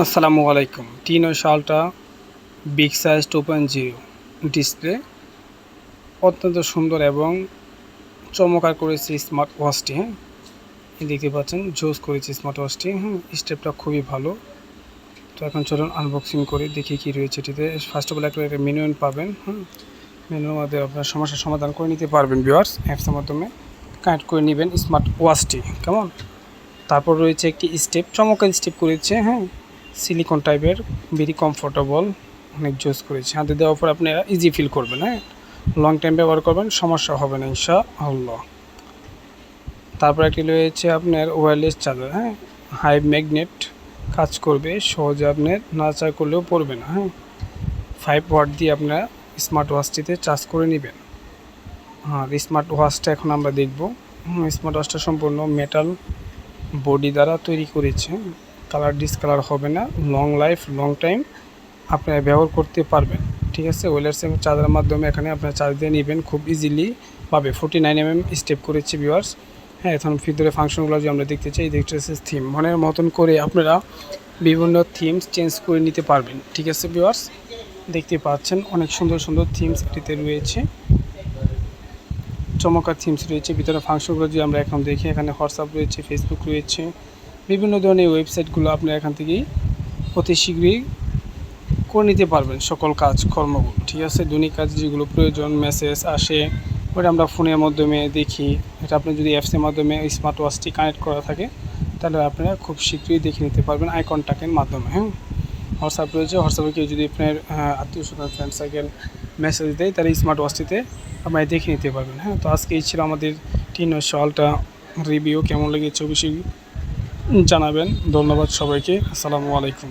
আসসালামু আলাইকুম। টি নয় শালটা big size two point zero display অত্যন্ত সুন্দর এবং চমৎকার করেছে স্মার্ট ওয়াচটি হ্যাঁ? দেখতে পাচ্ছেন, জোস করেছে স্মার্ট ওয়াচটি হ্যাঁ স্টেপটা খুবই ভালো। তো এখন চলুন আনবক্সিং করে, দেখি কি রয়েছে এটিতে। ফার্স্ট অফ অল একটা একটা মেনু পাবেন হ্যাঁ মেনুর মধ্যে আপনার সমস্যার সমাধান করে নিতে পারবেন ভিউয়ার্স অ্যাপসের মাধ্যমে। কানেক্ট করে নেবেন স্মার্ট ওয়াচটি কেমন? তারপর রয়েছে একটি স্টেপ চমৎকার স্টেপ করেছে হ্যাঁ? সিলিকন টাইপের ভেরি কমফোর্টেবল অনেক জোস করেছে। হাতে দেওয়ার পর আপনারা ইজি ফিল করবেন হ্যাঁ? লং টাইম ব্যবহার করবেন, সমস্যা হবে না ইনশা আল্লাহ তারপর একটি রয়েছে আপনার ওয়্যারলেস চার্জার হ্যাঁ? হাই ম্যাগনেট কাজ করবে, সহজে আপনার নাচার করলেও পড়বে না হ্যাঁ? ফাইভ ওয়াট দিয়ে আপনারা স্মার্ট ওয়াচটিতে চার্জ করে নেবেন। হ্যাঁ স্মার্ট ওয়াচটা এখন আমরা দেখব। স্মার্ট ওয়াচটা সম্পূর্ণ মেটাল বডি দ্বারা তৈরি করেছে কালার ডিসকালার হবে না লং লাইফ লং টাইম আপনারা ব্যবহার করতে পারবেন। ঠিক আছে? ওয়েলার সেম চার্জারের মাধ্যমে এখানে আপনারা চার্জ দিয়ে নেবেন খুব ইজিলি পাবে forty nine M M step করেছে ভিউয়ার্স হ্যাঁ এখন ভিতরে ফাংশনগুলো যে আমরা দেখতে চাই দেখতে থিম মনের মতন করে আপনারা বিভিন্ন থিমস চেঞ্জ করে নিতে পারবেন। ঠিক আছে ভিউয়ার্স দেখতে পাচ্ছেন অনেক সুন্দর সুন্দর থিমস এটিতে রয়েছে। চমৎকার থিমস রয়েছে। ভিতরে ফাংশনগুলো যদি আমরা এখন দেখি, এখানে হোয়াটসঅ্যাপ রয়েছে ফেসবুক রয়েছে। বিভিন্ন ধরনের ওয়েবসাইটগুলো আপনারা এখান থেকেই অতি শীঘ্রই করে নিতে পারবেন সকল কাজ, কর্মগুলো, ঠিক আছে? দৈনিক কাজ যেগুলো প্রয়োজন মেসেজ আসে ওটা আমরা ফোনের মাধ্যমে দেখি। এটা আপনি যদি অ্যাপসের মাধ্যমে স্মার্ট ওয়াচটি কানেক্ট করা থাকে, তাহলে আপনারা খুব শীঘ্রই দেখে নিতে পারবেন আই কন্ট্যাক্টের মাধ্যমে হ্যাঁ? হোয়াটসঅ্যাপ রয়েছে হোয়াটসঅ্যাপে কেউ যদি আপনার আত্মীয় স্বজন ফ্রেন্ড সার্কেল মেসেজ দেয়, তাহলে স্মার্ট ওয়াচটিতে আপনারা দেখে নিতে পারবেন হ্যাঁ? তো আজকে এই ছিল আমাদের তিন সলটা রিভিউ কেমন লেগেছে অবশ্যই জানাবেন। ধন্যবাদ সবাইকে। আসসালামু আলাইকুম।